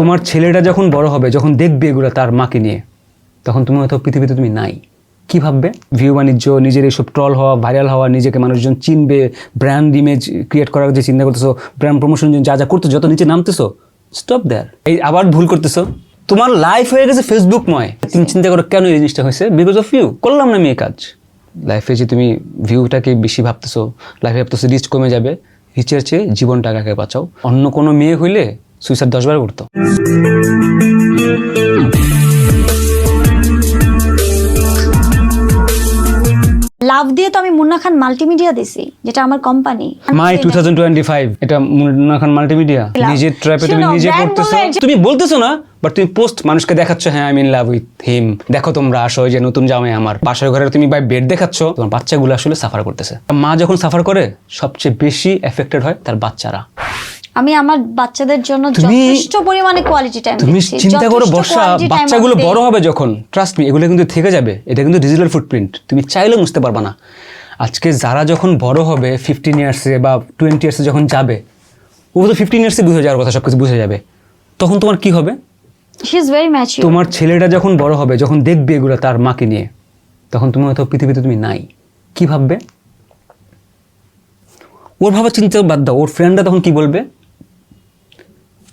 তোমার ছেলেটা যখন বড় হবে, যখন দেখবে এগুলো তার মাকে নিয়ে, তখন তুমি হয়তো পৃথিবীতে তুমি নাই। কি ভাববে? ভিউ বাণিজ্য, নিজের এইসব ট্রল হওয়া, ভাইরাল হওয়া, নিজেকে মানুষজন চিনবে ব্র্যান্ড ইমেজ ক্রিয়েট করার যে চিন্তা করতেছো ব্র্যান্ড প্রমোশন যা যা করতেছো, যত নিচে নামতেছো স্টপ দেয়ার এই আবার ভুল করতেছো। তোমার লাইফ হয়ে গেছে ফেসবুকময় তুমি চিন্তা করো, কেন এই জিনিসটা হয়েছে? বিকজ অফ ইউ করলাম না আমি এই কাজ। লাইফে যে তুমি ভিউটাকে বেশি ভাবতেছো লাইফে ভাবতেছো রিচ কমে যাবে রিচের চেয়ে জীবনটা আগে বাঁচাও। অন্য কোনো মেয়ে হইলে সুইসাইড দশবার করতো লাভ দিয়ে তো আমি মুন্না খান মাল্টিমিডিয়া দিছি যেটা আমার company my two thousand twenty five এটা মুন্না খান মাল্টিমিডিয়া. নিজের ট্র্যাপে তুমি নিজে করতেছো। তুমি বলতেছো না বাট তুমি পোস্ট মানুষকে দেখাচ্ছ হ্যাঁ আমি ইন লাভ উইথ হিম দেখো তোমরা আসো যে নতুন জামাই আমার। বাসার ঘরে তুমি বাই বেড দেখাচ্ছ তোমার বাচ্চাগুলো আসলে সাফার করতেছে। মা যখন সাফার করে সবচেয়ে বেশি এফেক্টেড হয় তার বাচ্চারা। আমি আমার বাচ্চাদের জন্য যথেষ্ট পরিমাণে কোয়ালিটি টাইম তুমি চিন্তা করো বর্ষা বাচ্চাগুলো বড় হবে যখন ট্রাস্ট মি এগুলো কিন্তু থেকে যাবে এটা কিন্তু ডিজিটাল ফুটপ্রিন্ট তুমি চাইলেও বুঝতে পারবা না। আজকে যারা যখন বড় হবে ফিফটিন ইয়ার্সে বা টোয়েন্টি ইয়ার্সে যখন যাবে ও তো ফিফটিন ইয়ার্সে বুঝে যাওয়ার কথা সব কিছু বুঝে যাবে। তখন তোমার কি হবে? তোমার ছেলেটা যখন বড় হবে যখন দেখবে এগুলো তার মাকে নিয়ে তখন তুমি হয়তো পৃথিবীতে তুমি নাই। কি ভাববে? ওর ভাবা চিন্তা বাদ দাও ওর ফ্রেন্ডরা তখন কি বলবে?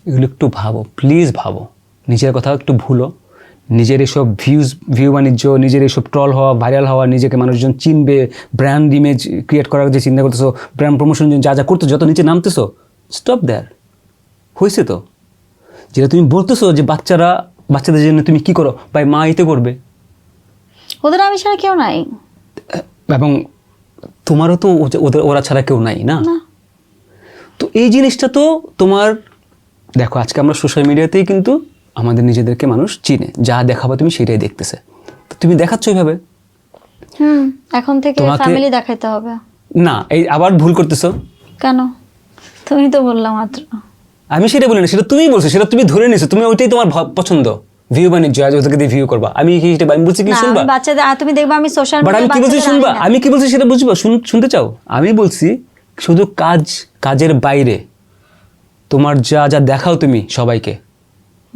এগুলো একটু ভাবো প্লিজ ভাবো। নিজের কথা একটু ভুলো। নিজের এসব ভিউজ ভিউ বাণিজ্য নিজের এসব ট্রল হওয়া ভাইরাল হওয়া নিজেকে মানুষজন চিনবে ব্র্যান্ড ইমেজ ক্রিয়েট করার যে চিন্তা করতেছো ব্র্যান্ড প্রমোশন যা যা করতেছো যত নিচে নামতেছো স্টপ দেয়ার হয়েছে তো? যেটা তুমি বলতেছো যে বাচ্চারা বাচ্চাদের জন্য তুমি কি করো ভাই মা এতে করবে? ওদের আমি ছাড়া কেউ নাই। এবং তোমারও তো ওদের ওরা ছাড়া কেউ নাই না। তো এই জিনিসটা তো তোমার দেখো আজকে আমরা সোশ্যাল মিডিয়াতেই কিন্তু আমাদের নিজেদেরকে মানুষ চিনে। যা দেখাবো তুমি সেটাই দেখতেছে। তো তুমি দেখাচ্ছ এইভাবে হুম এখন থেকে ফ্যামিলি দেখাইতে হবে। না এই আবার ভুল করতেছো? কেন? তুমি তো বললাম মাত্র। আমি সেটা বলি না সেটা তুমি বলছো সেটা তুমি ধরে নিছো তুমি ওইটাই তোমার পছন্দ। ভিউ বাণিজ্য আজ ওদেরকে দিয়ে ভিউ করবা। আমি কি সেটা আমি বলছি কি শুনবা? বাচ্চাদের তুমি দেখবা আমি সোশ্যাল বাট আমি কি বলছি শুনবা? আমি কি বলছি সেটা বুঝবা? শুন- শুনতে চাও? আমি বলছি শুধু কাজ কাজের বাইরে। তোমার যা যা দেখাও তুমি সবাইকে।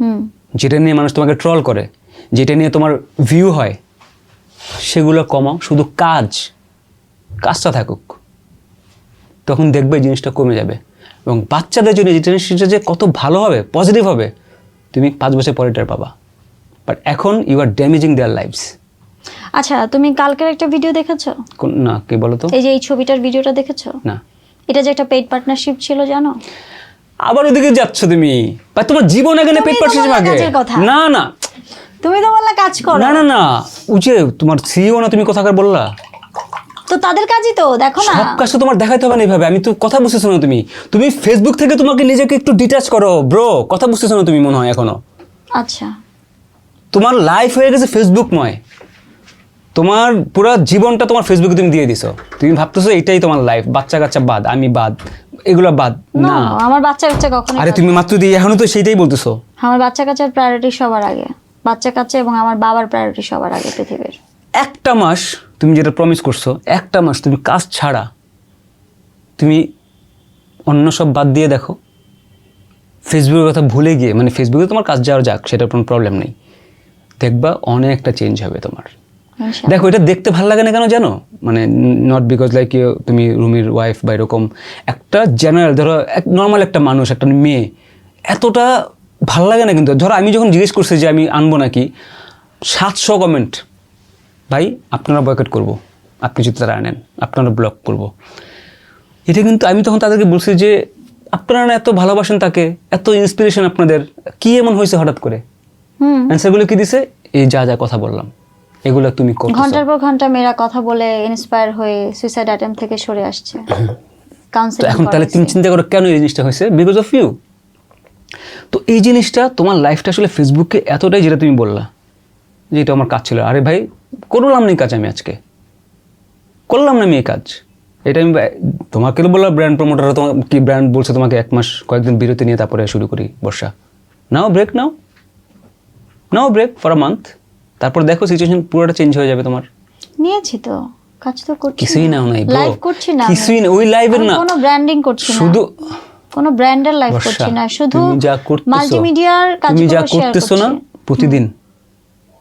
হুম। যেটা নিয়ে মানুষ তোমাকে ট্রল করে যেটা নিয়ে তোমার ভিউ হয় সেগুলো কমাও শুধু কাজ কাজটা থাকুক। তখন দেখবে জিনিসটা কমে যাবে। এবং বাচ্চাদের জন্য যে জিনিসটা যে কত ভালো হবে পজিটিভ হবে তুমি পাঁচ বছর পরে টের পাবা। বাট এখন you are damaging their lifes আচ্ছা তুমি কালকের একটা ভিডিও দেখেছ? না কি বলো তো? এই যে এই ছবিটার ভিডিওটা দেখেছ? না। এটা যে একটা পেইড পার্টনারশিপ ছিল জানো? আবার ওদিকে যাচ্ছ তুমি। বা তোমার জীবন এখানে তুমি পেট বললে আগে না না। তুমি তো বললা কাজ করো। না না না। যে তোমার সিইও না তুমি কথাকার বললা? তো তাদের কাজই তো দেখো না। সব কাজ তো তোমার দেখাইতে হবে না এইভাবে। আমি তো কথা বুঝতেছো না তুমি। তুমি ফেসবুক থেকে তোমাকে নিজেকে একটু ডিটাচ করো ব্রো কথা বুঝতেছো না তুমি মনে হয় এখনও। আচ্ছা। তোমার লাইফ হয়ে গেছে ফেসবুক ফেসবুকময় তোমার পুরো জীবনটা তোমার ফেসবুকে তুমি দিয়ে দিছো। তুমি ভাবতেছো এটাই তোমার লাইফ বাচ্চা কাচ্চা বাদ আমি বাদ। এগুলো বাদ না। আমার বাচ্চা কাচ্চা কখনো আরে তুমি মাত্র দিয়ে এখনও তো সেইটাই বলতেছো? আমার বাচ্চা কাচ্চার প্রায়োরিটি সবার আগে। বাচ্চা কাচ্চা এবং আমার বাবার প্রায়োরিটি সবার আগে পৃথিবীর। একটা মাস তুমি যেটা প্রমিস করছ একটা মাস তুমি কাজ ছাড়া তুমি অন্য সব বাদ দিয়ে দেখো। ফেসবুকের কথা ভুলে গিয়ে মানে ফেসবুকে তোমার কাজ যাওয়ার যাক সেটার কোনো প্রবলেম নেই। দেখবা অনেকটা চেঞ্জ হবে তোমার। দেখো এটা দেখতে ভালো লাগে না কেন জানো? মানে নট বিকজ লাইক তুমি রুমির ওয়াইফ বা এরকম একটা জেনারেল ধরো এক নর্মাল একটা মানুষ একটা মেয়ে এতটা ভালো লাগে না কিন্তু। ধরো আমি যখন জিজ্ঞেস করছি যে আমি আনব নাকি সাতশো কমেন্ট ভাই আপনারা বয়কট করব। আপনি যদি তারা আনেন আপনারা ব্লক করব। এটা কিন্তু আমি তখন তাদেরকে বলছি যে আপনারা না এত ভালোবাসেন তাকে এত ইন্সপিরেশন আপনাদের কি এমন হয়েছে হঠাৎ করে? অ্যান্সারগুলো কি দিছে? এই যা যা কথা বললাম। এগুলো তুমি করতেছো? ঘণ্টার পর ঘণ্টা মেয়েরা কথা বলে ইন্সপায়ার হয়ে সুইসাইড অ্যাটেম্প থেকে সরে আসছে। কাউন্সিলিং এখন তাহলে তুমি চিন্তা করো কেন এই জিনিসটা হয়েছে? বিকজ অফ ইউ তো এই জিনিসটা তোমার লাইফটা আসলে ফেসবুকে এতটাই যেটা তুমি বললা যে এটা আমার কাজ ছিল। আরে ভাই করলাম না এই কাজ আমি আজকে। করলাম না আমি এই কাজ। এটা আমি তোমাকে তো বললাম ব্র্যান্ড প্রমোটার তোমার কি ব্র্যান্ড বলছে তোমাকে এক মাস কয়েকদিন বিরতি নিয়ে তারপরে শুরু করি Barsha. Now break now now break for a month তারপর দেখো সিচুয়েশন পুরোটা চেঞ্জ হয়ে যাবে তোমার। নিয়েছি তো। কাজ তো করছি কিছুই নাও নাই। লাইভ করছি না কিছুই না ওই লাইভের না। কোনো ব্র্যান্ডিং করছি না। শুধু কোনো ব্র্যান্ডের বর্ষা, করছি না। শুধু তুমি যা করতেছো, মাল্টিমিডিয়ার কাজ তুমি যা করতেছো না প্রতিদিন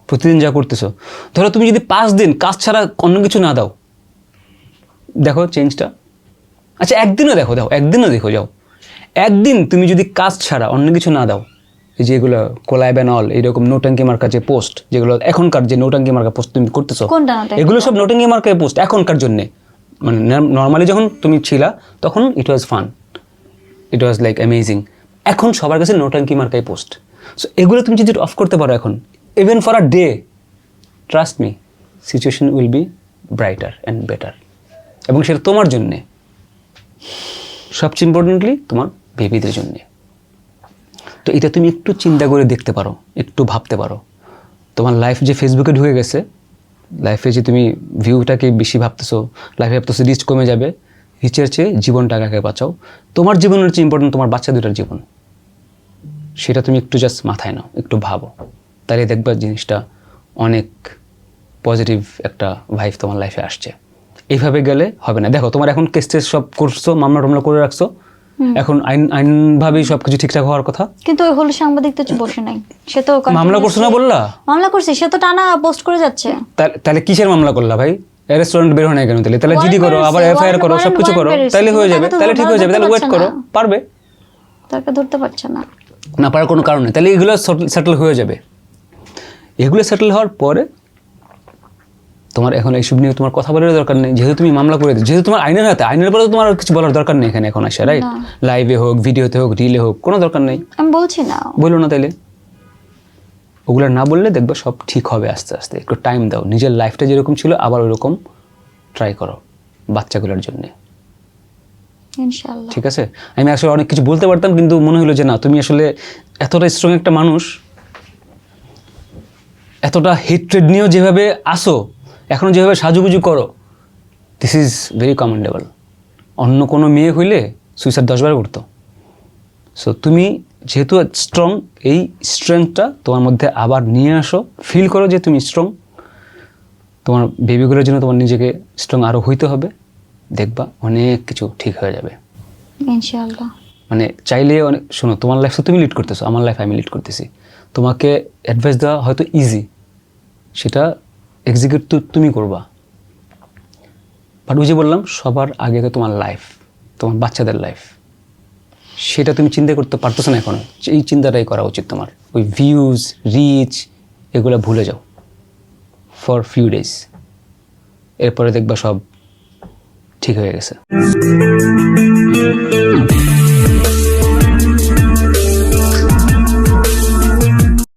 প্রতিদিন যা করতেছো। ধরো তুমি যদি পাঁচ দিন কাজ ছাড়া অন্য কিছু না দাও দেখো চেঞ্জটা আচ্ছা একদিনও দেখো দেখো একদিনও দেখো যাও। একদিন তুমি যদি কাজ ছাড়া অন্য কিছু না দাও যেগুলো কোলাইবেন অল এইরকম নোটাঙ্কি মার্কা যে পোস্ট যেগুলো এখনকার যে নোটাঙ্কি মার্কা পোস্ট তুমি করতেছো এগুলো সব নোটাঙ্কি মার্কা পোস্ট এখনকার জন্যে। মানে নর্মালি যখন তুমি ছিলা তখন it was fun it was like amazing এখন সবার কাছে নোটাঙ্কি মার্কাই পোস্ট সো এগুলো তুমি যদি অফ করতে পারো এখন even for a day trust me situation will be brighter and better এবং সেটা তোমার জন্যে সবচেয়ে ইম্পর্টেন্টলি তোমার বেবিদের জন্যে। তো এটা তুমি একটু চিন্তা করে দেখতে পারো, একটু ভাবতে পারো। তোমার লাইফ যে ফেসবুকে ঢুকে গেছে লাইফে যে তুমি ভিউটাকে বেশি ভাবতেছো লাইফে ভাবতেছো রিচ কমে যাবে রিচের চেয়ে জীবনটাকে বাঁচাও, তোমার জীবনের চেয়ে ইম্পর্টেন্ট তোমার বাচ্চা দুটার জীবন। সেটা তুমি একটু জাস্ট মাথায় নাও, একটু ভাবো। তাহলে দেখবা জিনিসটা অনেক পজিটিভ একটা ভাইফ তোমার লাইফে আসছে। এইভাবে গেলে হবে না। দেখো, তোমার এখন কেস সব করছ মামলা টামলা করে রাখছো এখন আইন আইনভাবেই সব কিছু ঠিকঠাক হওয়ার কথা। কিন্তু ওই হলো সাংবাদিক তো বসে নাই। সে তো মামলা করছ। না বললা? মামলা করছে সে তো টানা পোস্ট করে যাচ্ছে। তাহলে- কিসের মামলা করলা ভাই? রেস্টুরেন্ট বের হয় না কেন তাহলে? তাহলে জিডি করো আবার এফআইআর করো সবকিছু করো তাহলে হয়ে যাবে তাহলে ঠিক হয়ে যাবে তাহলে ওয়েট করো পারবে? তাকে ধরতে পারছে না। না পারার কোনো কারণ নেই তাহলে এগুলো সেটেল হয়ে যাবে। এগুলো সেটেল হওয়ার পরে তোমার এখন এইসব নিয়ে তোমার কথা বলার দরকার নেই। যেহেতু তুমি মামলা করে যেহেতু তোমার আইনের হাতে আইনের পরে তোমার কিছু বলার দরকার নেই এখানে এখন আসে রাইট লাইভে হোক ভিডিওতে হোক রিলে হোক কোনো দরকার নেই। আমি বলছি না। বলল না তাইলে। ওগুলো না বললে দেখবে সব ঠিক হবে আস্তে আস্তে। একটু টাইম দাও। নিজের লাইফটা যেরকম ছিল আবার ওইরকম ট্রাই করো বাচ্চাগুলোর জন্যে। ঠিক আছে? আমি আসলে অনেক কিছু বলতে পারতাম কিন্তু মনে হলো যে না তুমি আসলে এতটা স্ট্রং একটা মানুষ এতটা হেট্রেড নিয়েও যেভাবে আসো এখন যেভাবে সাজুগুজু করো দিস ইজ ভেরি কমেন্ডেবল অন্য কোনো মেয়ে হইলে সুইসাইড দশবার করতো। সো তুমি যেহেতু স্ট্রং এই স্ট্রেংথটা তোমার মধ্যে আবার নিয়ে আসো ফিল করো যে তুমি স্ট্রং তোমার বেবিগুলোর জন্য তোমার নিজেকে স্ট্রং আরও হইতে হবে দেখবা অনেক কিছু ঠিক হয়ে যাবে। মানে চাইলে অনেক শোনো তোমার লাইফ তো তুমি লিড করতেছো আমার লাইফ আমি লিড করতেছি। তোমাকে অ্যাডভাইস দেওয়া হয়তো ইজি সেটা এক্সিকিউট তো তুমি করবা। বাট ওই যে বললাম, সবার আগে তো তোমার লাইফ তোমার বাচ্চাদের লাইফ সেটা তুমি চিন্তা করতে পারতেছো না এখনও। এই চিন্তাটাই করা উচিত তোমার। ওই ভিউজ রিচ এগুলো ভুলে যাও। ফর ফিউ ডেজ এরপরে দেখবা সব ঠিক হয়ে গেছে।